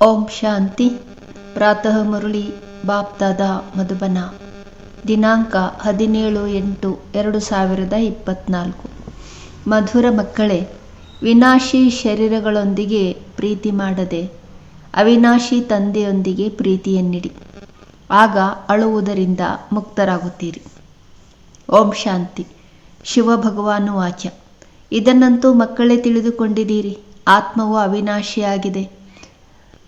ಓಂ ಶಾಂತಿ. ಪ್ರಾತಃ ಮುರಳಿ, ಬಾಪ್ದಾದ ಮಧುಬನ. ದಿನಾಂಕ ಹದಿನೇಳು ಎಂಟು ಎರಡು ಸಾವಿರದ ಇಪ್ಪತ್ನಾಲ್ಕು. ಮಧುರ ಮಕ್ಕಳೇ, ವಿನಾಶಿ ಶರೀರಗಳೊಂದಿಗೆ ಪ್ರೀತಿ ಮಾಡದೆ, ಅವಿನಾಶಿ ತಂದೆಯೊಂದಿಗೆ ಪ್ರೀತಿಯನ್ನಿಡಿ. ಆಗ ಅಳುವುದರಿಂದ ಮುಕ್ತರಾಗುತ್ತೀರಿ. ಓಂ ಶಾಂತಿ. ಶಿವ ಭಗವಾನು ವಾಚ ಇದನ್ನಂತೂ ಮಕ್ಕಳೇ ತಿಳಿದುಕೊಂಡಿದ್ದೀರಿ. ಆತ್ಮವು ಅವಿನಾಶಿಯಾಗಿದೆ.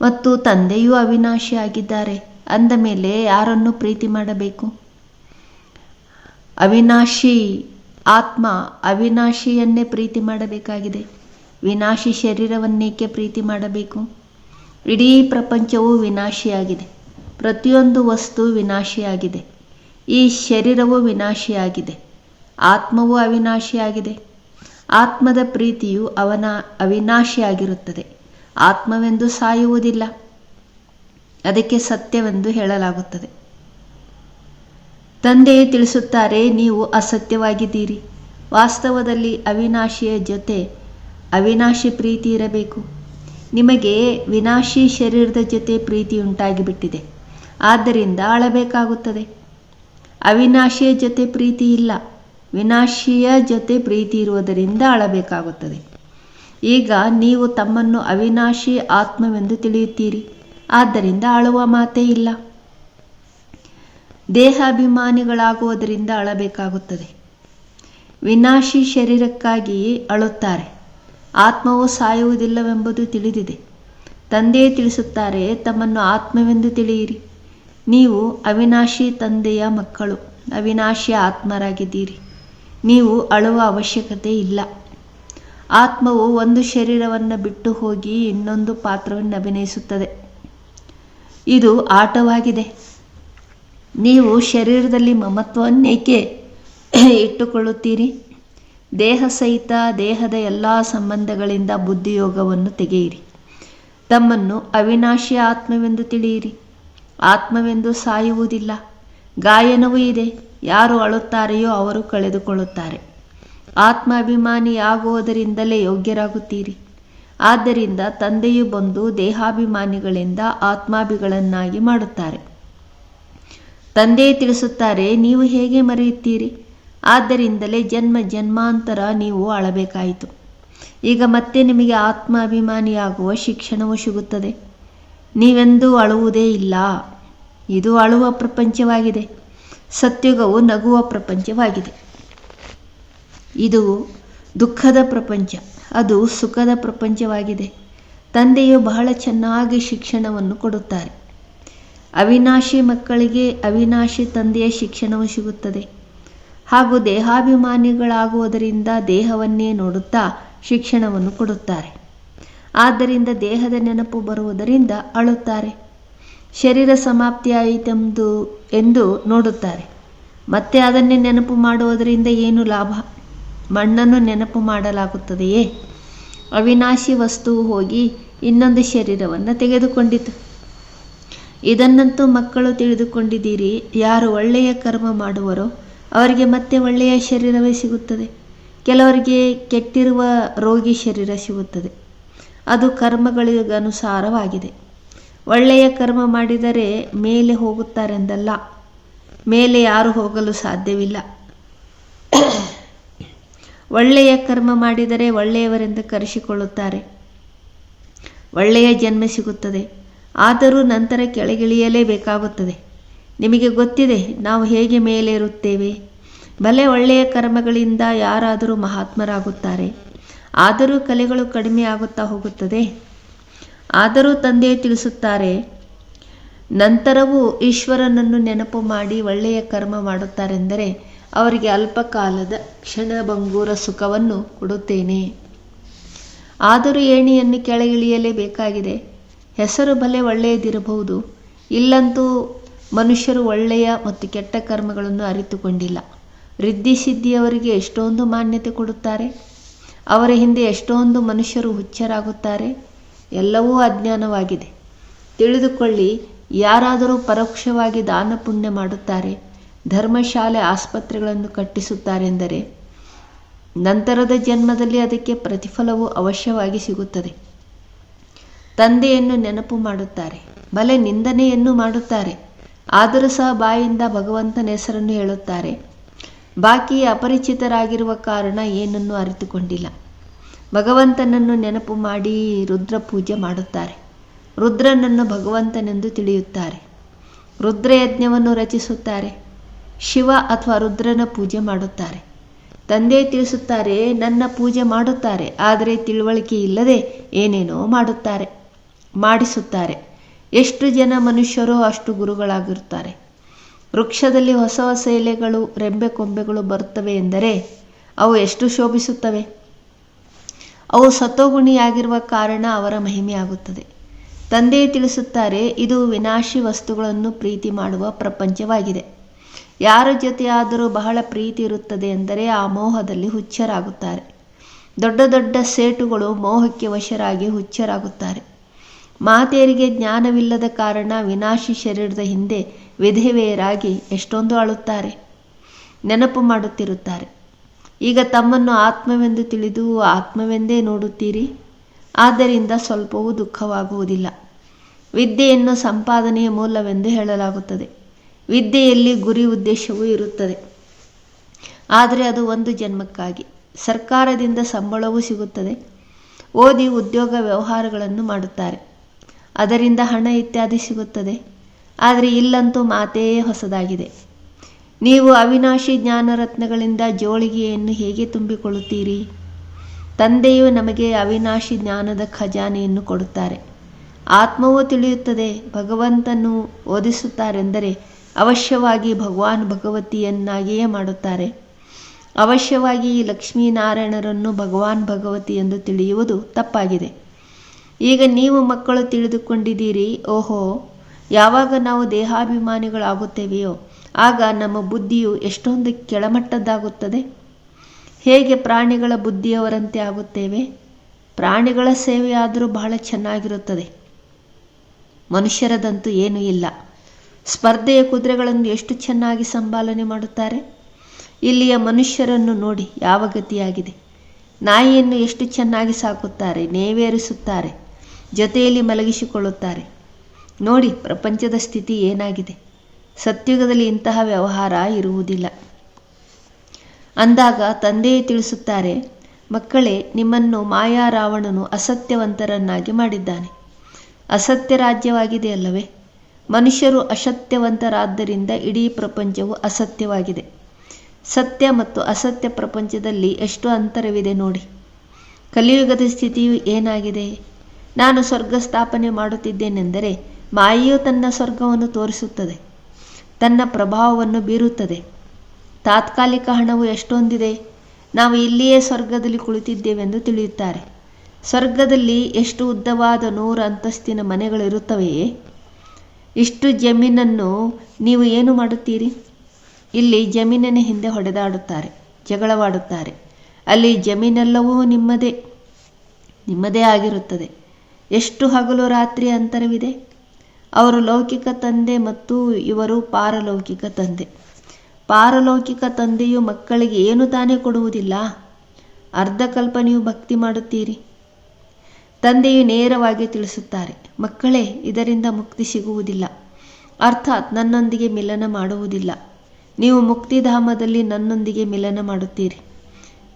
ಮತ್ತು ತಂದೆಯೂ ಅವಿನಾಶಿಯಾಗಿದ್ದಾರೆ. ಅಂದ ಮೇಲೆ ಯಾರನ್ನು ಪ್ರೀತಿ ಮಾಡಬೇಕು? ಅವಿನಾಶಿ ಆತ್ಮ ಅವಿನಾಶಿಯನ್ನೇ ಪ್ರೀತಿ ಮಾಡಬೇಕಾಗಿದೆ. ವಿನಾಶಿ ಶರೀರವನ್ನೇಕೆ ಪ್ರೀತಿ ಮಾಡಬೇಕು? ಇಡೀ ಪ್ರಪಂಚವು ವಿನಾಶಿಯಾಗಿದೆ. ಪ್ರತಿಯೊಂದು ವಸ್ತು ವಿನಾಶಿಯಾಗಿದೆ. ಈ ಶರೀರವು ವಿನಾಶಿಯಾಗಿದೆ. ಆತ್ಮವು ಅವಿನಾಶಿಯಾಗಿದೆ. ಆತ್ಮದ ಪ್ರೀತಿಯು ಅವನ ಅವಿನಾಶಿಯಾಗಿರುತ್ತದೆ. ಆತ್ಮವೆಂದು ಸಾಯುವುದಿಲ್ಲ. ಅದಕ್ಕೆ ಸತ್ಯವೆಂದು ಹೇಳಲಾಗುತ್ತದೆ. ತಂದೆ ತಿಳಿಸುತ್ತಾರೆ, ನೀವು ಅಸತ್ಯವಾಗಿದ್ದೀರಿ. ವಾಸ್ತವದಲ್ಲಿ ಅವಿನಾಶಿಯ ಜೊತೆ ಅವಿನಾಶಿ ಪ್ರೀತಿ ಇರಬೇಕು. ನಿಮಗೆ ವಿನಾಶಿ ಶರೀರದ ಜೊತೆ ಪ್ರೀತಿ ಉಂಟಾಗಿಬಿಟ್ಟಿದೆ. ಆದ್ದರಿಂದ ಅಳಬೇಕಾಗುತ್ತದೆ ಅವಿನಾಶಿಯ ಜೊತೆ ಪ್ರೀತಿ ಇಲ್ಲ. ವಿನಾಶಿಯ ಜೊತೆ ಪ್ರೀತಿ ಇರುವುದರಿಂದ ಅಳಬೇಕಾಗುತ್ತದೆ ಈಗ ನೀವು ತಮ್ಮನ್ನು ಅವಿನಾಶಿ ಆತ್ಮವೆಂದು ತಿಳಿಯುತ್ತೀರಿ. ಆದ್ದರಿಂದ ಅಳುವ ಮಾತೇ ಇಲ್ಲ. ದೇಹಾಭಿಮಾನಿಗಳಾಗುವುದರಿಂದ ಅಳಬೇಕಾಗುತ್ತದೆ. ವಿನಾಶಿ ಶರೀರಕ್ಕಾಗಿ ಅಳುತ್ತಾರೆ. ಆತ್ಮವು ಸಾಯುವುದಿಲ್ಲವೆಂಬುದು ತಿಳಿದಿದೆ. ತಂದೆ ತಿಳಿಸುತ್ತಾರೆ, ತಮ್ಮನ್ನು ಆತ್ಮವೆಂದು ತಿಳಿಯಿರಿ. ನೀವು ಅವಿನಾಶಿ ತಂದೆಯ ಮಕ್ಕಳು, ಅವಿನಾಶಿ ಆತ್ಮರಾಗಿದ್ದೀರಿ. ನೀವು ಅಳುವ ಅವಶ್ಯಕತೆ ಇಲ್ಲ. ಆತ್ಮವು ಒಂದು ಶರೀರವನ್ನು ಬಿಟ್ಟು ಹೋಗಿ ಇನ್ನೊಂದು ಪಾತ್ರವನ್ನು ಅಭಿನಯಿಸುತ್ತದೆ. ಇದು ಆಟವಾಗಿದೆ. ನೀವು ಶರೀರದಲ್ಲಿ ಮಮತ್ವನ್ನೇಕೆ ಇಟ್ಟುಕೊಳ್ಳುತ್ತೀರಿ? ದೇಹ ಸಹಿತ ದೇಹದ ಎಲ್ಲ ಸಂಬಂಧಗಳಿಂದ ಬುದ್ಧಿಯೋಗವನ್ನು ತೆಗೆಯಿರಿ. ತಮ್ಮನ್ನು ಅವಿನಾಶಿ ಆತ್ಮವೆಂದು ತಿಳಿಯಿರಿ. ಆತ್ಮವೆಂದು ಸಾಯುವುದಿಲ್ಲ. ಗಾಯನವೂ ಇದೆ. ಯಾರು ಅಳುತ್ತಾರೆಯೋ ಅವರು ಕಳೆದುಕೊಳ್ಳುತ್ತಾರೆ. ಆತ್ಮಾಭಿಮಾನಿಯಾಗುವುದರಿಂದಲೇ ಯೋಗ್ಯರಾಗುತ್ತೀರಿ. ಆದ್ದರಿಂದ ತಂದೆಯು ಬಂದು ದೇಹಾಭಿಮಾನಿಗಳಿಂದ ಆತ್ಮಾಭಿಗಳನ್ನಾಗಿ ಮಾಡುತ್ತಾರೆ. ತಂದೆ ತಿಳಿಸುತ್ತಾರೆ, ನೀವು ಹೇಗೆ ಮರೆಯುತ್ತೀರಿ? ಆದ್ದರಿಂದಲೇ ಜನ್ಮ ಜನ್ಮಾಂತರ ನೀವು ಅಳಬೇಕಾಯಿತು. ಈಗ ಮತ್ತೆ ನಿಮಗೆ ಆತ್ಮಾಭಿಮಾನಿಯಾಗುವ ಶಿಕ್ಷಣವು ಸಿಗುತ್ತದೆ. ನೀವೆಂದೂ ಅಳುವುದೇ ಇಲ್ಲ. ಇದು ಅಳುವ ಪ್ರಪಂಚವಾಗಿದೆ. ಸತ್ಯುಗವು ನಗುವ ಪ್ರಪಂಚವಾಗಿದೆ. ಇದು ದುಃಖದ ಪ್ರಪಂಚ. ಅದು ಸುಖದ ಪ್ರಪಂಚವಾಗಿದೆ. ತಂದೆಯು ಬಹಳ ಚೆನ್ನಾಗಿ ಶಿಕ್ಷಣವನ್ನು ಕೊಡುತ್ತಾರೆ. ಅವಿನಾಶಿ ಮಕ್ಕಳಿಗೆ ಅವಿನಾಶಿ ತಂದೆಯ ಶಿಕ್ಷಣವು ಸಿಗುತ್ತದೆ. ಹಾಗೂ ದೇಹಾಭಿಮಾನಿಗಳಾಗುವುದರಿಂದ ದೇಹವನ್ನೇ ನೋಡುತ್ತಾ ಶಿಕ್ಷಣವನ್ನು ಕೊಡುತ್ತಾರೆ. ಆದ್ದರಿಂದ ದೇಹದ ನೆನಪು ಬರುವುದರಿಂದ ಅಳುತ್ತಾರೆ. ಶರೀರ ಸಮಾಪ್ತಿಯಾಯಿತೆಂದು ಎಂದು ನೋಡುತ್ತಾರೆ. ಮತ್ತೆ ಅದನ್ನೇ ನೆನಪು ಮಾಡುವುದರಿಂದ ಏನು ಲಾಭ? ಮಣ್ಣನ್ನು ನೆನಪು ಮಾಡಲಾಗುತ್ತದೆಯೇ? ಅವಿನಾಶಿ ವಸ್ತುವು ಹೋಗಿ ಇನ್ನೊಂದು ಶರೀರವನ್ನು ತೆಗೆದುಕೊಂಡಿತು. ಇದನ್ನಂತೂ ಮಕ್ಕಳು ತಿಳಿದುಕೊಂಡಿದ್ದೀರಿ, ಯಾರು ಒಳ್ಳೆಯ ಕರ್ಮ ಮಾಡುವರೋ ಅವರಿಗೆ ಮತ್ತೆ ಒಳ್ಳೆಯ ಶರೀರವೇ ಸಿಗುತ್ತದೆ. ಕೆಲವರಿಗೆ ಕೆಟ್ಟಿರುವ ರೋಗಿ ಶರೀರ ಸಿಗುತ್ತದೆ. ಅದು ಕರ್ಮಗಳಿಗನುಸಾರವಾಗಿದೆ. ಒಳ್ಳೆಯ ಕರ್ಮ ಮಾಡಿದರೆ ಮೇಲೆ ಹೋಗುತ್ತಾರೆಂದಲ್ಲ, ಮೇಲೆ ಯಾರು ಹೋಗಲು ಸಾಧ್ಯವಿಲ್ಲ. ಒಳ್ಳೆಯ ಕರ್ಮ ಮಾಡಿದರೆ ಒಳ್ಳೆಯವರೆಂದು ಕರೆಸಿಕೊಳ್ಳುತ್ತಾರೆ. ಒಳ್ಳೆಯ ಜನ್ಮ ಸಿಗುತ್ತದೆ. ಆದರೂ ನಂತರ ಕೆಳಗಿಳಿಯಲೇಬೇಕಾಗುತ್ತದೆ ನಿಮಗೆ ಗೊತ್ತಿದೆ, ನಾವು ಹೇಗೆ ಮೇಲೇರುತ್ತೇವೆ? ಭಲೆ ಒಳ್ಳೆಯ ಕರ್ಮಗಳಿಂದ ಯಾರಾದರೂ ಮಹಾತ್ಮರಾಗುತ್ತಾರೆ. ಆದರೂ ಕಲೆಗಳು ಕಡಿಮೆ ಆಗುತ್ತಾ ಹೋಗುತ್ತದೆ. ಆದರೂ ತಂದೆ ತಿಳಿಸುತ್ತಾರೆ, ನಂತರವೂ ಈಶ್ವರನನ್ನು ನೆನಪು ಮಾಡಿ ಒಳ್ಳೆಯ ಕರ್ಮ ಮಾಡುತ್ತಾರೆಂದರೆ ಅವರಿಗೆ ಅಲ್ಪಕಾಲದ ಕ್ಷಣಭಂಗೂರ ಸುಖವನ್ನು ಕೊಡುತ್ತೇನೆ. ಆದರೂ ಏಣಿಯನ್ನು ಕೆಳಗಿಳಿಯಲೇಬೇಕಾಗಿದೆ ಹೆಸರು ಬಲೆ ಒಳ್ಳೆಯದಿರಬಹುದು. ಇಲ್ಲಂತೂ ಮನುಷ್ಯರು ಒಳ್ಳೆಯ ಮತ್ತು ಕೆಟ್ಟ ಕರ್ಮಗಳನ್ನು ಅರಿತುಕೊಂಡಿಲ್ಲ. ರಿದ್ಧಿ ಸಿದ್ಧಿಯವರಿಗೆ ಎಷ್ಟೊಂದು ಮಾನ್ಯತೆ ಕೊಡುತ್ತಾರೆ? ಅವರ ಹಿಂದೆ ಎಷ್ಟೊಂದು ಮನುಷ್ಯರು ಹುಚ್ಚರಾಗುತ್ತಾರೆ? ಎಲ್ಲವೂ ಅಜ್ಞಾನವಾಗಿದೆ. ತಿಳಿದುಕೊಳ್ಳಿ, ಯಾರಾದರೂ ಪರೋಕ್ಷವಾಗಿ ದಾನ ಪುಣ್ಯ ಮಾಡುತ್ತಾರೆ. ಧರ್ಮಶಾಲೆ ಆಸ್ಪತ್ರೆಗಳನ್ನು ಕಟ್ಟಿಸುತ್ತಾರೆಂದರೆ ನಂತರದ ಜನ್ಮದಲ್ಲಿ ಅದಕ್ಕೆ ಪ್ರತಿಫಲವು ಅವಶ್ಯವಾಗಿ ಸಿಗುತ್ತದೆ. ತಂದೆಯನ್ನು ನೆನಪು ಮಾಡುತ್ತಾರೆ, ಬಲೆ ನಿಂದನೆಯನ್ನು ಮಾಡುತ್ತಾರೆ. ಆದರೂ ಸಹ ಬಾಯಿಂದ ಭಗವಂತನ ಹೆಸರನ್ನು ಹೇಳುತ್ತಾರೆ. ಬಾಕಿ ಅಪರಿಚಿತರಾಗಿರುವ ಕಾರಣ ಏನನ್ನು ಅರಿತುಕೊಂಡಿಲ್ಲ. ಭಗವಂತನನ್ನು ನೆನಪು ಮಾಡಿ ರುದ್ರ ಪೂಜೆ ಮಾಡುತ್ತಾರೆ. ರುದ್ರನನ್ನು ಭಗವಂತನೆಂದು ತಿಳಿಯುತ್ತಾರೆ. ರುದ್ರಯಜ್ಞವನ್ನು ರಚಿಸುತ್ತಾರೆ. ಶಿವ ಅಥವಾ ರುದ್ರನ ಪೂಜೆ ಮಾಡುತ್ತಾರೆ. ತಂದೆ ತಿಳಿಸುತ್ತಾರೆ, ನನ್ನ ಪೂಜೆ ಮಾಡುತ್ತಾರೆ, ಆದರೆ ತಿಳುವಳಿಕೆ ಇಲ್ಲದೆ ಏನೇನೋ ಮಾಡುತ್ತಾರೆ, ಮಾಡಿಸುತ್ತಾರೆ. ಎಷ್ಟು ಜನ ಮನುಷ್ಯರು ಅಷ್ಟು ಗುರುಗಳಾಗಿರುತ್ತಾರೆ. ವೃಕ್ಷದಲ್ಲಿ ಹೊಸ ಹೊಸ ಎಲೆಗಳು, ರೆಂಬೆ ಕೊಂಬೆಗಳು ಬರುತ್ತವೆ ಎಂದರೆ ಅವು ಎಷ್ಟು ಶೋಭಿಸುತ್ತವೆ? ಅವು ಸತೋಗುಣಿಯಾಗಿರುವ ಕಾರಣ ಅವರ ಮಹಿಮೆಯಾಗುತ್ತದೆ ತಂದೆ ತಿಳಿಸುತ್ತಾರೆ, ಇದು ವಿನಾಶಿ ವಸ್ತುಗಳನ್ನು ಪ್ರೀತಿ ಮಾಡುವ ಪ್ರಪಂಚವಾಗಿದೆ. ಯಾರ ಜೊತೆಯಾದರೂ ಬಹಳ ಪ್ರೀತಿ ಇರುತ್ತದೆ ಎಂದರೆ ಆ ಮೋಹದಲ್ಲಿ ಹುಚ್ಚರಾಗುತ್ತಾರೆ. ದೊಡ್ಡ ದೊಡ್ಡ ಸೇಟುಗಳು ಮೋಹಕ್ಕೆ ವಶರಾಗಿ ಹುಚ್ಚರಾಗುತ್ತಾರೆ. ಮಾತೆಯರಿಗೆ ಜ್ಞಾನವಿಲ್ಲದ ಕಾರಣ ವಿನಾಶಿ ಶರೀರದ ಹಿಂದೆ ವಿಧೇವೆಯರಾಗಿ ಎಷ್ಟೊಂದು ಅಳುತ್ತಾರೆ, ನೆನಪು ಮಾಡುತ್ತಿರುತ್ತಾರೆ. ಈಗ ತಮ್ಮನ್ನು ಆತ್ಮವೆಂದು ತಿಳಿದು ಆತ್ಮವೆಂದೇ ನೋಡುತ್ತೀರಿ? ಆದ್ದರಿಂದ ಸ್ವಲ್ಪವೂ ದುಃಖವಾಗುವುದಿಲ್ಲ. ವಿದ್ಯೆಯನ್ನು ಸಂಪಾದನೆಯ ಮೂಲವೆಂದು ಹೇಳಲಾಗುತ್ತದೆ. ವಿದ್ಯೆಯಲ್ಲಿ ಗುರಿ ಉದ್ದೇಶವೂ ಇರುತ್ತದೆ. ಆದರೆ ಅದು ಒಂದು ಜನ್ಮಕ್ಕಾಗಿ. ಸರ್ಕಾರದಿಂದ ಸಂಬಳವೂ ಸಿಗುತ್ತದೆ. ಓದಿ ಉದ್ಯೋಗ ವ್ಯವಹಾರಗಳನ್ನು ಮಾಡುತ್ತಾರೆ. ಅದರಿಂದ ಹಣ ಇತ್ಯಾದಿ ಸಿಗುತ್ತದೆ. ಆದರೆ ಇಲ್ಲಂತೂ ಮಾತೇ ಹೊಸದಾಗಿದೆ. ನೀವು ಅವಿನಾಶಿ ಜ್ಞಾನರತ್ನಗಳಿಂದ ಜೋಳಿಗೆಯನ್ನು ಹೇಗೆ ತುಂಬಿಕೊಳ್ಳುತ್ತೀರಿ? ತಂದೆಯು ನಮಗೆ ಅವಿನಾಶಿ ಜ್ಞಾನದ ಖಜಾನೆಯನ್ನು ಕೊಡುತ್ತಾರೆ. ಆತ್ಮವೂ ತಿಳಿಯುತ್ತದೆ. ಭಗವಂತನು ಓದಿಸುತ್ತಾರೆಂದರೆ ಅವಶ್ಯವಾಗಿ ಭಗವಾನ್ ಭಗವತಿಯನ್ನಾಗಿಯೇ ಮಾಡುತ್ತಾರೆ. ಅವಶ್ಯವಾಗಿ ಈ ಲಕ್ಷ್ಮೀನಾರಾಯಣರನ್ನು ಭಗವಾನ್ ಭಗವತಿ ಎಂದು ತಿಳಿಯುವುದು ತಪ್ಪಾಗಿದೆ. ಈಗ ನೀವು ಮಕ್ಕಳು ತಿಳಿದುಕೊಂಡಿದ್ದೀರಿ, ಓಹೋ, ಯಾವಾಗ ನಾವು ದೇಹಾಭಿಮಾನಿಗಳಾಗುತ್ತೇವೆಯೋ, ಆಗ ನಮ್ಮ ಬುದ್ಧಿಯು ಎಷ್ಟೊಂದು ಕೆಳಮಟ್ಟದ್ದಾಗುತ್ತದೆ. ಹೇಗೆ ಪ್ರಾಣಿಗಳ ಬುದ್ಧಿಯವರಂತೆ ಆಗುತ್ತೇವೆ? ಪ್ರಾಣಿಗಳ ಸೇವೆಯಾದರೂ ಬಹಳ ಚೆನ್ನಾಗಿರುತ್ತದೆ. ಮನುಷ್ಯರದಂತೂ ಏನೂ ಇಲ್ಲ. ಸ್ಪರ್ಧೆಯ ಕುದುರೆಗಳನ್ನು ಎಷ್ಟು ಚೆನ್ನಾಗಿ ಸಂಪಾಲನೆ ಮಾಡುತ್ತಾರೆ? ಇಲ್ಲಿಯ ಮನುಷ್ಯರನ್ನು ನೋಡಿ ಯಾವ ಗತಿಯಾಗಿದೆ? ನಾಯಿಯನ್ನು ಎಷ್ಟು ಚೆನ್ನಾಗಿ ಸಾಕುತ್ತಾರೆ, ನೇವೇರಿಸುತ್ತಾರೆ, ಜೊತೆಯಲ್ಲಿ ಮಲಗಿಸಿಕೊಳ್ಳುತ್ತಾರೆ? ನೋಡಿ, ಪ್ರಪಂಚದ ಸ್ಥಿತಿ ಏನಾಗಿದೆ? ಸತ್ಯುಗದಲ್ಲಿ ಇಂತಹ ವ್ಯವಹಾರ ಇರುವುದಿಲ್ಲ. ಅಂದಾಗ ತಂದೆಯೇ ತಿಳಿಸುತ್ತಾರೆ, ಮಕ್ಕಳೇ, ನಿಮ್ಮನ್ನು ಮಾಯಾ ರಾವಣನು ಅಸತ್ಯವಂತರನ್ನಾಗಿ ಮಾಡಿದ್ದಾನೆ. ಅಸತ್ಯ ರಾಜ್ಯವಾಗಿದೆ ಅಲ್ಲವೇ? ಮನುಷ್ಯರು ಅಸತ್ಯವಂತರಾದ್ದರಿಂದ ಇಡೀ ಪ್ರಪಂಚವು ಅಸತ್ಯವಾಗಿದೆ. ಸತ್ಯ ಮತ್ತು ಅಸತ್ಯ ಪ್ರಪಂಚದಲ್ಲಿ ಎಷ್ಟು ಅಂತರವಿದೆ ನೋಡಿ. ಕಲಿಯುಗದ ಸ್ಥಿತಿಯು ಏನಾಗಿದೆ? ನಾನು ಸ್ವರ್ಗ ಸ್ಥಾಪನೆ ಮಾಡುತ್ತಿದ್ದೇನೆಂದರೆ ಮಾಯೆಯು ತನ್ನ ಸ್ವರ್ಗವನ್ನು ತೋರಿಸುತ್ತದೆ. ತನ್ನ ಪ್ರಭಾವವನ್ನು ಬೀರುತ್ತದೆ. ತಾತ್ಕಾಲಿಕ ಹಣವು ಎಷ್ಟೊಂದಿದೆ? ನಾವು ಇಲ್ಲಿಯೇ ಸ್ವರ್ಗದಲ್ಲಿ ಕುಳಿತಿದ್ದೇವೆಂದು ತಿಳಿಯುತ್ತಾರೆ. ಸ್ವರ್ಗದಲ್ಲಿ ಎಷ್ಟು ಉದ್ದವಾದ ನೂರು ಅಂತಸ್ತಿನ ಮನೆಗಳಿರುತ್ತವೆಯೇ? ಇಷ್ಟು ಜಮೀನನ್ನು ನೀವು ಏನು ಮಾಡುತ್ತೀರಿ? ಇಲ್ಲಿ ಜಮೀನಿನ ಹಿಂದೆ ಹೊಡೆದಾಡುತ್ತಾರೆ, ಜಗಳವಾಡುತ್ತಾರೆ. ಅಲ್ಲಿ ಜಮೀನೆಲ್ಲವೂ ನಿಮ್ಮದೇ ನಿಮ್ಮದೇ ಆಗಿರುತ್ತದೆ. ಎಷ್ಟು ಹಗಲು ರಾತ್ರಿ ಅಂತರವಿದೆ? ಅವರು ಲೌಕಿಕ ತಂದೆ ಮತ್ತು ಇವರು ಪಾರಲೌಕಿಕ ತಂದೆ. ಪಾರಲೌಕಿಕ ತಂದೆಯು ಮಕ್ಕಳಿಗೆ ಏನು ತಾನೇ ಕೊಡುವುದಿಲ್ಲ? ಅರ್ಧಕಲ್ಪ ನೀವು ಭಕ್ತಿ ಮಾಡುತ್ತೀರಿ. ತಂದೆಯು ನೇರವಾಗಿ ತಿಳಿಸುತ್ತಾರೆ, ಮಕ್ಕಳೇ, ಇದರಿಂದ ಮುಕ್ತಿ ಸಿಗುವುದಿಲ್ಲ. ಅರ್ಥಾತ್ ನನ್ನೊಂದಿಗೆ ಮಿಲನ ಮಾಡುವುದಿಲ್ಲ. ನೀವು ಮುಕ್ತಿಧಾಮದಲ್ಲಿ ನನ್ನೊಂದಿಗೆ ಮಿಲನ ಮಾಡುತ್ತೀರಿ.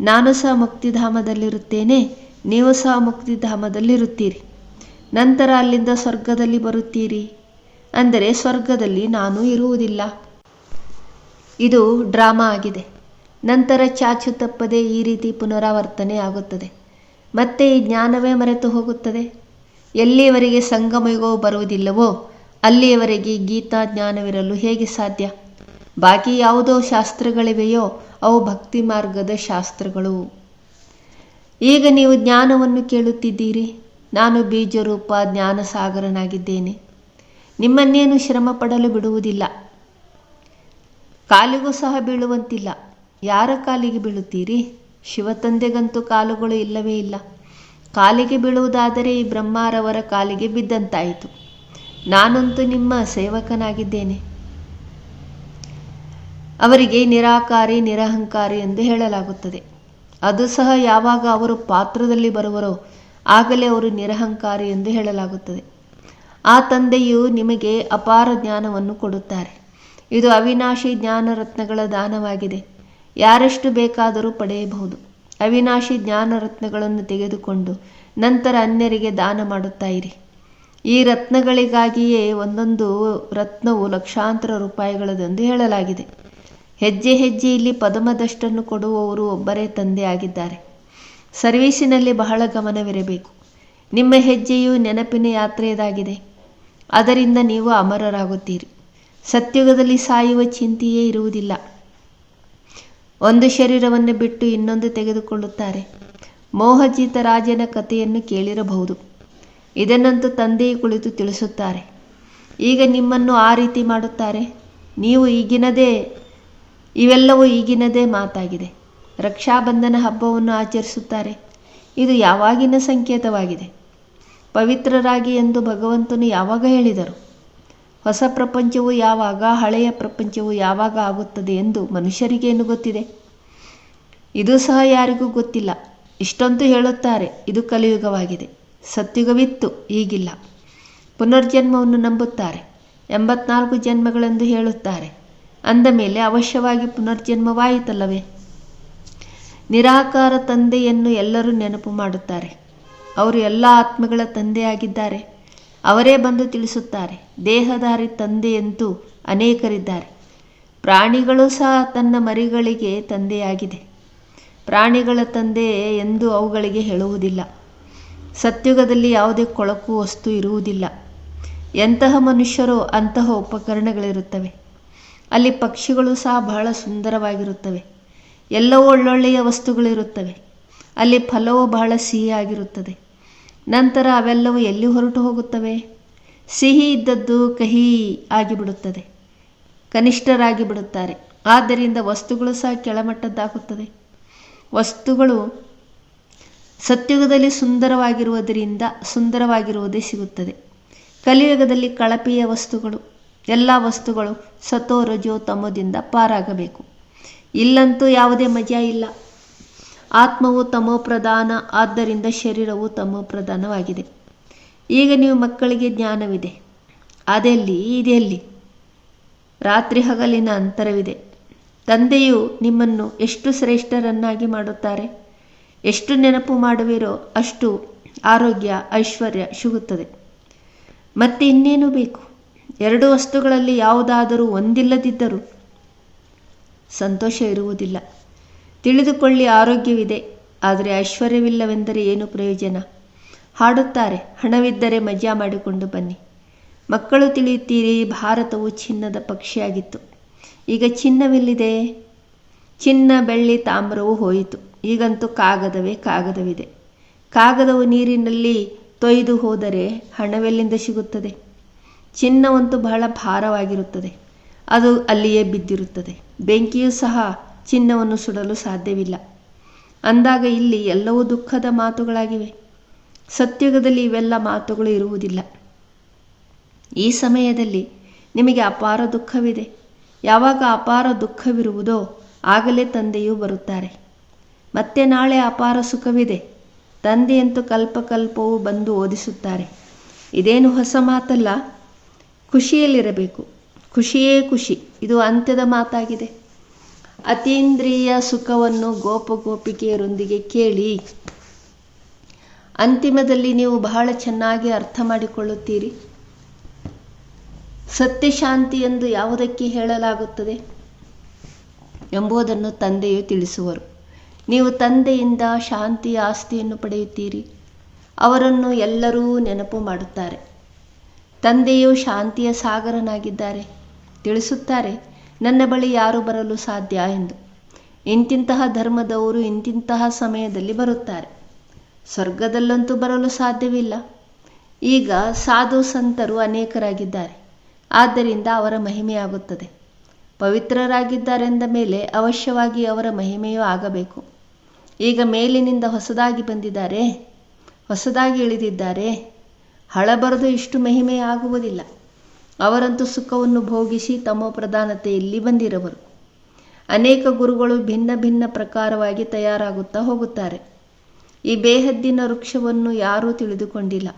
ನಾನು ಸಹ ಮುಕ್ತಿಧಾಮದಲ್ಲಿರುತ್ತೇನೆ, ನೀವು ಸಹ ಮುಕ್ತಿಧಾಮದಲ್ಲಿರುತ್ತೀರಿ. ನಂತರ ಅಲ್ಲಿಂದ ಸ್ವರ್ಗದಲ್ಲಿ ಬರುತ್ತೀರಿ. ಅಂದರೆ ಸ್ವರ್ಗದಲ್ಲಿ ನಾನು ಇರುವುದಿಲ್ಲ. ಇದು ಡ್ರಾಮಾ ಆಗಿದೆ. ನಂತರ ಚಾಚು ತಪ್ಪದೆ ಈ ರೀತಿ ಪುನರಾವರ್ತನೆ ಆಗುತ್ತದೆ. ಮತ್ತೆ ಈ ಜ್ಞಾನವೇ ಮರೆತು ಹೋಗುತ್ತದೆ? ಎಲ್ಲಿಯವರೆಗೆ ಸಂಗಮಯುಗವು ಬರುವುದಿಲ್ಲವೋ, ಅಲ್ಲಿಯವರೆಗೆ ಗೀತಾ ಜ್ಞಾನವಿರಲು ಹೇಗೆ ಸಾಧ್ಯ? ಬಾಕಿ ಯಾವುದೋ ಶಾಸ್ತ್ರಗಳಿವೆಯೋ, ಅವು ಭಕ್ತಿ ಮಾರ್ಗದ ಶಾಸ್ತ್ರಗಳು. ಈಗ ನೀವು ಜ್ಞಾನವನ್ನು ಕೇಳುತ್ತಿದ್ದೀರಿ. ನಾನು ಬೀಜರೂಪ ಜ್ಞಾನಸಾಗರನಾಗಿದ್ದೇನೆ. ನಿಮ್ಮನ್ನೇನು ಶ್ರಮ ಪಡಲು ಬಿಡುವುದಿಲ್ಲ. ಕಾಲಿಗೂ ಸಹ ಬೀಳುವಂತಿಲ್ಲ. ಯಾರ ಕಾಲಿಗೆ ಬೀಳುತ್ತೀರಿ? ಶಿವತಂದೆಗಂತೂ ಕಾಲುಗಳು ಇಲ್ಲವೇ ಇಲ್ಲ. ಕಾಲಿಗೆ ಬೀಳುವುದಾದರೆ ಈ ಬ್ರಹ್ಮಾರವರ ಕಾಲಿಗೆ ಬಿದ್ದಂತಾಯಿತು. ನಾನಂತೂ ನಿಮ್ಮ ಸೇವಕನಾಗಿದ್ದೇನೆ. ಅವರಿಗೆ ನಿರಾಕಾರಿ, ನಿರಹಂಕಾರಿ ಎಂದು ಹೇಳಲಾಗುತ್ತದೆ. ಅದು ಸಹ ಯಾವಾಗ ಅವರು ಪಾತ್ರದಲ್ಲಿ ಬರುವರೋ ಆಗಲೇ ಅವರು ನಿರಹಂಕಾರಿ ಎಂದು ಹೇಳಲಾಗುತ್ತದೆ. ಆ ತಂದೆಯು ನಿಮಗೆ ಅಪಾರ ಜ್ಞಾನವನ್ನು ಕೊಡುತ್ತಾರೆ. ಇದು ಅವಿನಾಶಿ ಜ್ಞಾನರತ್ನಗಳ ದಾನವಾಗಿದೆ. ಯಾರೆಷ್ಟು ಬೇಕಾದರೂ ಪಡೆಯಬಹುದು. ಅವಿನಾಶಿ ಜ್ಞಾನ ರತ್ನಗಳನ್ನು ತೆಗೆದುಕೊಂಡು ನಂತರ ಅನ್ಯರಿಗೆ ದಾನ ಮಾಡುತ್ತಾ ಇರಿ. ಈ ರತ್ನಗಳಿಗಾಗಿಯೇ ಒಂದೊಂದು ರತ್ನವು ಲಕ್ಷಾಂತರ ರೂಪಾಯಿಗಳದೆಂದು ಹೇಳಲಾಗಿದೆ. ಹೆಜ್ಜೆ ಹೆಜ್ಜೆಯಲ್ಲಿ ಪದಮದಷ್ಟನ್ನು ಕೊಡುವವರು ಒಬ್ಬರೇ ತಂದೆ ಆಗಿದ್ದಾರೆ. ಸರ್ವೀಸಿನಲ್ಲಿ ಬಹಳ ಗಮನವಿರಬೇಕು. ನಿಮ್ಮ ಹೆಜ್ಜೆಯು ನೆನಪಿನ ಯಾತ್ರೆಯದಾಗಿದೆ. ಅದರಿಂದ ನೀವು ಅಮರರಾಗುತ್ತೀರಿ. ಸತ್ಯುಗದಲ್ಲಿ ಸಾಯುವ ಚಿಂತೆಯೇ ಇರುವುದಿಲ್ಲ. ಒಂದು ಶರೀರವನ್ನು ಬಿಟ್ಟು ಇನ್ನೊಂದು ತೆಗೆದುಕೊಳ್ಳುತ್ತಾರೆ. ಮೋಹಜಿತ ರಾಜನ ಕಥೆಯನ್ನು ಕೇಳಿರಬಹುದು. ಇದನ್ನಂತೂ ತಂದೆಯೇ ಕುಳಿತು ತಿಳಿಸುತ್ತಾರೆ. ಈಗ ನಿಮ್ಮನ್ನು ಆ ರೀತಿ ಮಾಡುತ್ತಾರೆ? ನೀವು ಈಗಿನದೇ, ಇವೆಲ್ಲವೂ ಈಗಿನದೇ ಮಾತಾಗಿದೆ. ರಕ್ಷಾಬಂಧನ ಹಬ್ಬವನ್ನು ಆಚರಿಸುತ್ತಾರೆ. ಇದು ಯಾವಾಗಿನ ಸಂಕೇತವಾಗಿದೆ? ಪವಿತ್ರರಾಗಿ ಎಂದು ಭಗವಂತನು ಯಾವಾಗ ಹೇಳಿದರು? ಹೊಸ ಪ್ರಪಂಚವು ಯಾವಾಗ, ಹಳೆಯ ಪ್ರಪಂಚವು ಯಾವಾಗ ಆಗುತ್ತದೆ ಎಂದು ಮನುಷ್ಯರಿಗೇನು ಗೊತ್ತಿದೆ ಇದು ಸಹ ಯಾರಿಗೂ ಗೊತ್ತಿಲ್ಲ. ಇಷ್ಟೊಂದು ಹೇಳುತ್ತಾರೆ, ಇದು ಕಲಿಯುಗವಾಗಿದೆ. ಸತ್ಯುಗವಿತ್ತು, ಈಗಿಲ್ಲ. ಪುನರ್ಜನ್ಮವನ್ನು ನಂಬುತ್ತಾರೆ. ಎಂಬತ್ನಾಲ್ಕು ಜನ್ಮಗಳೆಂದು ಹೇಳುತ್ತಾರೆ. ಅಂದ ಮೇಲೆ ಅವಶ್ಯವಾಗಿ ಪುನರ್ಜನ್ಮವಾಯಿತಲ್ಲವೇ? ನಿರಾಕಾರ ತಂದೆಯನ್ನು ಎಲ್ಲರೂ ನೆನಪು ಮಾಡುತ್ತಾರೆ. ಅವರು ಎಲ್ಲ ಆತ್ಮಗಳ ತಂದೆಯಾಗಿದ್ದಾರೆ. ಅವರೇ ಬಂದು ತಿಳಿಸುತ್ತಾರೆ ದೇಹಧಾರಿ ತಂದೆಯಂತೂ ಅನೇಕರಿದ್ದಾರೆ. ಪ್ರಾಣಿಗಳು ಸಹ ತನ್ನ ಮರಿಗಳಿಗೆ ತಂದೆಯಾಗಿದೆ. ಪ್ರಾಣಿಗಳ ತಂದೆ ಎಂದು ಅವುಗಳಿಗೆ ಹೇಳುವುದಿಲ್ಲ. ಸತ್ಯುಗದಲ್ಲಿ ಯಾವುದೇ ಕೊಳಕು ವಸ್ತು ಇರುವುದಿಲ್ಲ. ಎಂತಹ ಮನುಷ್ಯರು ಅಂತಹ ಉಪಕರಣಗಳಿರುತ್ತವೆ. ಅಲ್ಲಿ ಪಕ್ಷಿಗಳು ಸಹ ಬಹಳ ಸುಂದರವಾಗಿರುತ್ತವೆ. ಎಲ್ಲವೂ ಒಳ್ಳೊಳ್ಳೆಯ ವಸ್ತುಗಳಿರುತ್ತವೆ. ಅಲ್ಲಿ ಫಲವು ಬಹಳ ಸಿಹಿಯಾಗಿರುತ್ತದೆ. ನಂತರ ಅವೆಲ್ಲವೂ ಎಲ್ಲಿ ಹೊರಟು ಹೋಗುತ್ತವೆ? ಸಿಹಿ ಇದ್ದದ್ದು ಕಹಿ ಆಗಿಬಿಡುತ್ತದೆ, ಕನಿಷ್ಠರಾಗಿ ಬಿಡುತ್ತಾರೆ. ಆದ್ದರಿಂದ ವಸ್ತುಗಳು ಸಹ ಕೆಳಮಟ್ಟದ್ದಾಗುತ್ತದೆ. ವಸ್ತುಗಳು ಸತ್ಯುಗದಲ್ಲಿ ಸುಂದರವಾಗಿರುವುದರಿಂದ ಸುಂದರವಾಗಿರುವುದೇ ಸಿಗುತ್ತದೆ. ಕಲಿಯುಗದಲ್ಲಿ ಕಳಪೆಯ ವಸ್ತುಗಳು, ಎಲ್ಲ ವಸ್ತುಗಳು ಸತೋ ರಜೋ ತಮೋದಿಂದ ಪಾರಾಗಬೇಕು. ಇಲ್ಲಂತೂ ಯಾವುದೇ ಮಜಾ ಇಲ್ಲ. ಆತ್ಮವು ತಮೋ ಪ್ರಧಾನ, ಆದ್ದರಿಂದ ಶರೀರವು ತಮೋ ಪ್ರಧಾನವಾಗಿದೆ. ಈಗ ನೀವು ಮಕ್ಕಳಿಗೆ ಜ್ಞಾನವಿದೆ. ಅದೆಲ್ಲಿ? ಇದೆಲ್ಲಿ? ರಾತ್ರಿ ಹಗಲಿನ ಅಂತರವಿದೆ. ತಂದೆಯು ನಿಮ್ಮನ್ನು ಎಷ್ಟು ಶ್ರೇಷ್ಠರನ್ನಾಗಿ ಮಾಡುತ್ತಾರೆ? ಎಷ್ಟು ನೆನಪು ಮಾಡುವಿರೋ ಅಷ್ಟು ಆರೋಗ್ಯ, ಐಶ್ವರ್ಯ ಸಿಗುತ್ತದೆ. ಮತ್ತೆ ಇನ್ನೇನು ಬೇಕು? ಎರಡು ವಸ್ತುಗಳಲ್ಲಿ ಯಾವುದಾದರೂ ಒಂದಿಲ್ಲದಿದ್ದರೂ ಸಂತೋಷ ಇರುವುದಿಲ್ಲ. ತಿಳಿದುಕೊಳ್ಳಿ ಆರೋಗ್ಯವಿದೆ, ಆದರೆ ಐಶ್ವರ್ಯವಿಲ್ಲವೆಂದರೆ ಏನು ಪ್ರಯೋಜನ? ಹಾಡುತ್ತಾರೆ, ಹಣವಿದ್ದರೆ ಮಜಾ ಮಾಡಿಕೊಂಡು ಬನ್ನಿ. ಮಕ್ಕಳು ತಿಳಿಯುತ್ತೀರಿ, ಭಾರತವು ಚಿನ್ನದ ಪಕ್ಷಿಯಾಗಿತ್ತು. ಈಗ ಚಿನ್ನವೆಲ್ಲಿದೆ? ಚಿನ್ನ, ಬೆಳ್ಳಿ, ತಾಮ್ರವು ಹೋಯಿತು. ಈಗಂತೂ ಕಾಗದವೇ ಕಾಗದವಿದೆ. ಕಾಗದವು ನೀರಿನಲ್ಲಿ ತೊಯ್ದು ಹೋದರೆ ಹಣವೆಲ್ಲಿಂದ ಸಿಗುತ್ತದೆ? ಚಿನ್ನವಂತೂ ಬಹಳ ಭಾರವಾಗಿರುತ್ತದೆ. ಅದು ಅಲ್ಲಿಯೇ ಬಿದ್ದಿರುತ್ತದೆ. ಬೆಂಕಿಯೂ ಸಹ ಚಿನ್ನವನ್ನು ಸುಡಲು ಸಾಧ್ಯವಿಲ್ಲ. ಅಂದಾಗ ಇಲ್ಲಿ ಎಲ್ಲವೂ ದುಃಖದ ಮಾತುಗಳಾಗಿವೆ. ಸತ್ಯುಗದಲ್ಲಿ ಇವೆಲ್ಲ ಮಾತುಗಳು ಇರುವುದಿಲ್ಲ. ಈ ಸಮಯದಲ್ಲಿ ನಿಮಗೆ ಅಪಾರ ದುಃಖವಿದೆ. ಯಾವಾಗ ಅಪಾರ ದುಃಖವಿರುವುದೋ ಆಗಲೇ ತಂದೆಯೂ ಬರುತ್ತಾರೆ. ಮತ್ತೆ ನಾಳೆ ಅಪಾರ ಸುಖವಿದೆ. ತಂದೆಯಂತೂ ಕಲ್ಪಕಲ್ಪವೂ ಬಂದು ಓದಿಸುತ್ತಾರೆ. ಇದೇನು ಹೊಸ ಮಾತಲ್ಲ? ಖುಷಿಯಲ್ಲಿರಬೇಕು. ಖುಷಿಯೇ ಖುಷಿ. ಇದು ಅಂತ್ಯದ ಮಾತಾಗಿದೆ. ಅತೀಂದ್ರಿಯ ಸುಖವನ್ನು ಗೋಪಗೋಪಿಕೆಯರೊಂದಿಗೆ ಕೇಳಿ ಅಂತಿಮದಲ್ಲಿ ನೀವು ಬಹಳ ಚೆನ್ನಾಗಿ ಅರ್ಥ ಮಾಡಿಕೊಳ್ಳುತ್ತೀರಿ. ಸತ್ಯಶಾಂತಿ ಎಂದು ಯಾವುದಕ್ಕೆ ಹೇಳಲಾಗುತ್ತದೆ ಎಂಬುದನ್ನು ತಂದೆಯು ತಿಳಿಸುವರು. ನೀವು ತಂದೆಯಿಂದ ಶಾಂತಿಯ ಆಸ್ತಿಯನ್ನು ಪಡೆಯುತ್ತೀರಿ. ಅವರನ್ನು ಎಲ್ಲರೂ ನೆನಪು ಮಾಡುತ್ತಾರೆ. ತಂದೆಯು ಶಾಂತಿಯ ಸಾಗರನಾಗಿದ್ದಾರೆ. ತಿಳಿಸುತ್ತಾರೆ ನನ್ನ ಬಳಿ ಯಾರು ಬರಲು ಸಾಧ್ಯ ಎಂದು. ಇಂತಿಂತಹ ಧರ್ಮದವರು ಇಂತಿಂತಹ ಸಮಯದಲ್ಲಿ ಬರುತ್ತಾರೆ. ಸ್ವರ್ಗದಲ್ಲಂತೂ ಬರಲು ಸಾಧ್ಯವಿಲ್ಲ. ಈಗ ಸಾಧು ಸಂತರು ಅನೇಕರಾಗಿದ್ದಾರೆ. ಆದ್ದರಿಂದ ಅವರ ಮಹಿಮೆಯಾಗುತ್ತದೆ. ಪವಿತ್ರರಾಗಿದ್ದಾರೆಂದ ಮೇಲೆ ಅವಶ್ಯವಾಗಿ ಅವರ ಮಹಿಮೆಯೂ ಆಗಬೇಕು. ಈಗ ಮೇಲಿನಿಂದ ಹೊಸದಾಗಿ ಬಂದಿದ್ದಾರೆ, ಹೊಸದಾಗಿ ಇಳಿದಿದ್ದಾರೆ. ಹಳಬರದು ಇಷ್ಟು ಮಹಿಮೆಯಾಗುವುದಿಲ್ಲ ಅವರಂತೂ ಸುಖವನ್ನು ಭೋಗಿಸಿ ತಮ್ಮ ಪ್ರಧಾನತೆಯಲ್ಲಿ ಬಂದಿರುವರು. ಅನೇಕ ಗುರುಗಳು ಭಿನ್ನ ಭಿನ್ನ ಪ್ರಕಾರವಾಗಿ ತಯಾರಾಗುತ್ತಾ ಹೋಗುತ್ತಾರೆ. ಈ ಬೇಹದ್ದಿನ ವೃಕ್ಷವನ್ನು ಯಾರೂ ತಿಳಿದುಕೊಂಡಿಲ್ಲ.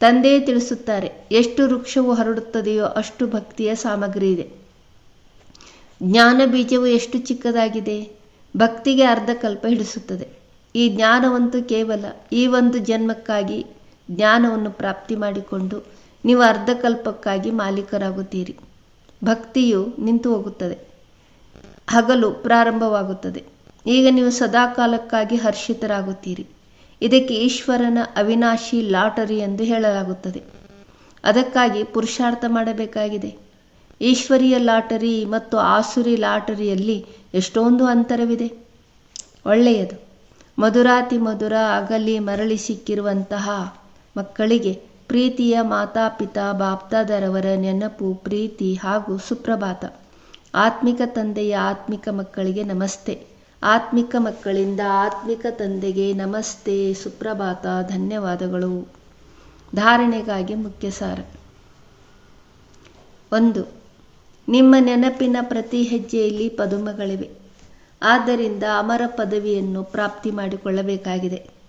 ತಂದೆ ತಿಳಿಸುತ್ತಾರೆ, ಎಷ್ಟು ವೃಕ್ಷವು ಹರಡುತ್ತದೆಯೋ ಅಷ್ಟು ಭಕ್ತಿಯ ಸಾಮಗ್ರಿ ಇದೆ. ಜ್ಞಾನ ಬೀಜವು ಎಷ್ಟು ಚಿಕ್ಕದಾಗಿದೆ, ಭಕ್ತಿಗೆ ಅರ್ಧ ಕಲ್ಪ ಹಿಡಿಸುತ್ತದೆ. ಈ ಜ್ಞಾನವಂತೂ ಕೇವಲ ಈ ಒಂದು ಜನ್ಮಕ್ಕಾಗಿ ಜ್ಞಾನವನ್ನು ಪ್ರಾಪ್ತಿ ಮಾಡಿಕೊಂಡು ನೀವು ಅರ್ಧಕಲ್ಪಕ್ಕಾಗಿ ಮಾಲೀಕರಾಗುತ್ತೀರಿ. ಭಕ್ತಿಯು ನಿಂತು ಹೋಗುತ್ತದೆ. ಹಗಲು ಪ್ರಾರಂಭವಾಗುತ್ತದೆ. ಈಗ ನೀವು ಸದಾಕಾಲಕ್ಕಾಗಿ ಹರ್ಷಿತರಾಗುತ್ತೀರಿ. ಇದಕ್ಕೆ ಈಶ್ವರನ ಅವಿನಾಶಿ ಲಾಟರಿ ಎಂದು ಹೇಳಲಾಗುತ್ತದೆ. ಅದಕ್ಕಾಗಿ ಪುರುಷಾರ್ಥ ಮಾಡಬೇಕಾಗಿದೆ. ಈಶ್ವರಿಯ ಲಾಟರಿ ಮತ್ತು ಆಸುರಿ ಲಾಟರಿಯಲ್ಲಿ ಎಷ್ಟೊಂದು ಅಂತರವಿದೆ. ಒಳ್ಳೆಯದು. ಮಧುರಾತಿ ಮಧುರ ಅಗಲಿ ಮರಳಿ ಸಿಕ್ಕಿರುವಂತಹ ಮಕ್ಕಳಿಗೆ ಪ್ರೀತಿಯ ಮಾತಾಪಿತಾ ಬಾಪ್ತಾದರವರ ನೆನಪು, ಪ್ರೀತಿ ಹಾಗೂ ಸುಪ್ರಭಾತ. ಆತ್ಮಿಕ ತಂದೆಯ ಆತ್ಮಿಕ ಮಕ್ಕಳಿಗೆ ನಮಸ್ತೆ. ಆತ್ಮಿಕ ಮಕ್ಕಳಿಂದ ಆತ್ಮಿಕ ತಂದೆಗೆ ನಮಸ್ತೆ, ಸುಪ್ರಭಾತ, ಧನ್ಯವಾದಗಳು. ಧಾರಣೆಗಾಗಿ ಮುಖ್ಯ ಸಾರ ಒಂದು, ನಿಮ್ಮ ನೆನಪಿನ ಪ್ರತಿ ಹೆಜ್ಜೆಯಲ್ಲಿ ಪದುಮಗಳಿವೆ. ಆದ್ದರಿಂದ ಅಮರ ಪದವಿಯನ್ನು ಪ್ರಾಪ್ತಿ ಮಾಡಿಕೊಳ್ಳಬೇಕಾಗಿದೆ.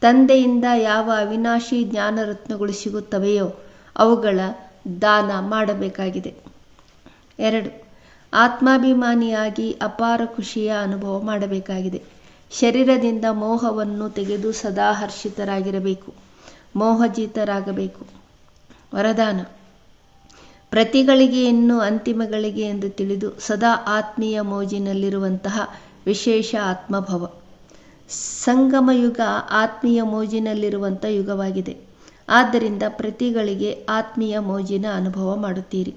ತಂದೆಯಿಂದ ಯಾವ ಅವಿನಾಶಿ ಜ್ಞಾನರತ್ನಗಳು ಸಿಗುತ್ತವೆಯೋ ಅವುಗಳ ದಾನ ಮಾಡಬೇಕಾಗಿದೆ. ಎರಡು, ಆತ್ಮಾಭಿಮಾನಿಯಾಗಿ ಅಪಾರ ಖುಷಿಯ ಅನುಭವ ಮಾಡಬೇಕಾಗಿದೆ. ಶರೀರದಿಂದ ಮೋಹವನ್ನು ತೆಗೆದು ಸದಾ ಹರ್ಷಿತರಾಗಿರಬೇಕು, ಮೋಹಜೀತರಾಗಬೇಕು. ವರದಾನ, ಪ್ರತಿಗಳಿಗೆ ಇನ್ನು ಅಂತಿಮಗಳಿಗೆ ಎಂದು ತಿಳಿದು ಸದಾ ಆತ್ಮೀಯ ಮೋಜಿನಲ್ಲಿರುವಂತಹ ವಿಶೇಷ ಆತ್ಮಭವ. ಸಂಗಮ ಯುಗ ಆತ್ಮೀಯ ಮೋಜಿನಲ್ಲಿರುವಂಥ ಯುಗವಾಗಿದೆ. ಆದ್ದರಿಂದ ಪ್ರತಿಗಳಿಗೆ ಆತ್ಮೀಯ ಮೋಜಿನ ಅನುಭವ ಮಾಡುತ್ತೀರಿ.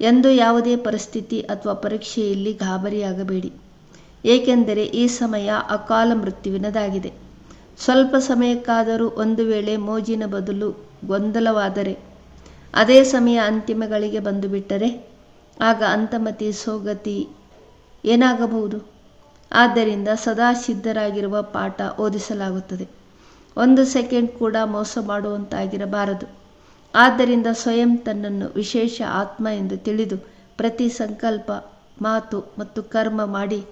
ಎಂದು ಯಾವುದೇ ಪರಿಸ್ಥಿತಿ ಅಥವಾ ಪರೀಕ್ಷೆಯಲ್ಲಿ ಗಾಬರಿಯಾಗಬೇಡಿ. ಏಕೆಂದರೆ ಈ ಸಮಯ ಅಕಾಲ ಮೃತ್ಯುವಿನದಾಗಿದೆ. ಸ್ವಲ್ಪ ಸಮಯಕ್ಕಾದರೂ ಒಂದು ವೇಳೆ ಮೋಜಿನ ಬದಲು ಗೊಂದಲವಾದರೆ, ಅದೇ ಸಮಯ ಅಂತಿಮಗಳಿಗೆ ಬಂದು ಬಿಟ್ಟರೆ ಆಗ ಅಂತಮತಿ, ಸೋಗತಿ ಏನಾಗಬಹುದು? ಆದ್ದರಿಂದ ಸದಾ ಸಿದ್ಧರಾಗಿರುವ ಪಾಠ ಓದಿಸಲಾಗುತ್ತದೆ. ಒಂದು ಸೆಕೆಂಡ್ ಕೂಡ ಮೋಸ ಮಾಡುವಂತಾಗಿರಬಾರದು. ಆದ್ದರಿಂದ ಸ್ವಯಂ ತನ್ನನ್ನು ವಿಶೇಷ ಆತ್ಮ ಎಂದು ತಿಳಿದು ಪ್ರತಿ ಸಂಕಲ್ಪ, ಮಾತು ಮತ್ತು ಕರ್ಮ ಮಾಡಿ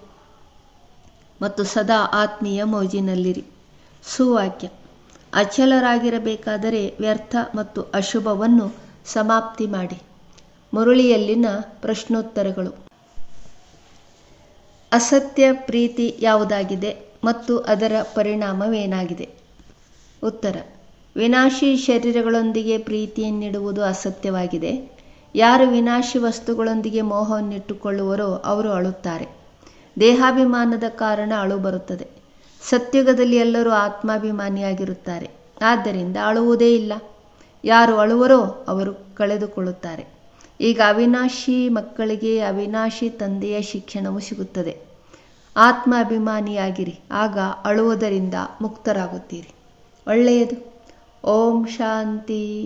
ಮತ್ತು ಸದಾ ಆತ್ಮೀಯ ಮೋಜಿನಲ್ಲಿರಿ. ಸುವಾಕ್ಯ. ಅಚಲರಾಗಿರಬೇಕಾದರೆ ವ್ಯರ್ಥ ಮತ್ತು ಅಶುಭವನ್ನು ಸಮಾಪ್ತಿ ಮಾಡಿ. ಮುರುಳಿಯಲ್ಲಿನ ಪ್ರಶ್ನೋತ್ತರಗಳು. ಅಸತ್ಯ ಪ್ರೀತಿ ಯಾವುದಾಗಿದೆ ಮತ್ತು ಅದರ ಪರಿಣಾಮವೇನಾಗಿದೆ? ಉತ್ತರ. ವಿನಾಶಿ ಶರೀರಗಳೊಂದಿಗೆ ಪ್ರೀತಿಯನ್ನಿಡುವುದು ಅಸತ್ಯವಾಗಿದೆ. ಯಾರು ವಿನಾಶಿ ವಸ್ತುಗಳೊಂದಿಗೆ ಮೋಹವನ್ನಿಟ್ಟುಕೊಳ್ಳುವರೋ ಅವರು ಅಳುತ್ತಾರೆ. ದೇಹಾಭಿಮಾನದ ಕಾರಣ ಅಳು ಬರುತ್ತದೆ. ಸತ್ಯುಗದಲ್ಲಿ ಎಲ್ಲರೂ ಆತ್ಮಾಭಿಮಾನಿಯಾಗಿರುತ್ತಾರೆ. ಆದ್ದರಿಂದ ಅಳುವುದೇ ಇಲ್ಲ. ಯಾರು ಅಳುವರೋ ಅವರು ಕಳೆದುಕೊಳ್ಳುತ್ತಾರೆ. ಈಗ ಅವಿನಾಶಿ ಮಕ್ಕಳಿಗೆ ಅವಿನಾಶಿ ತಂದೆಯ ಶಿಕ್ಷಣವು ಸಿಗುತ್ತದೆ. ಆತ್ಮ ಅಭಿಮಾನಿಯಾಗಿರಿ ಆಗ ಅಳುವುದರಿಂದ ಮುಕ್ತರಾಗುತ್ತೀರಿ. ಒಳ್ಳೆಯದು. ಓಂ ಶಾಂತಿ.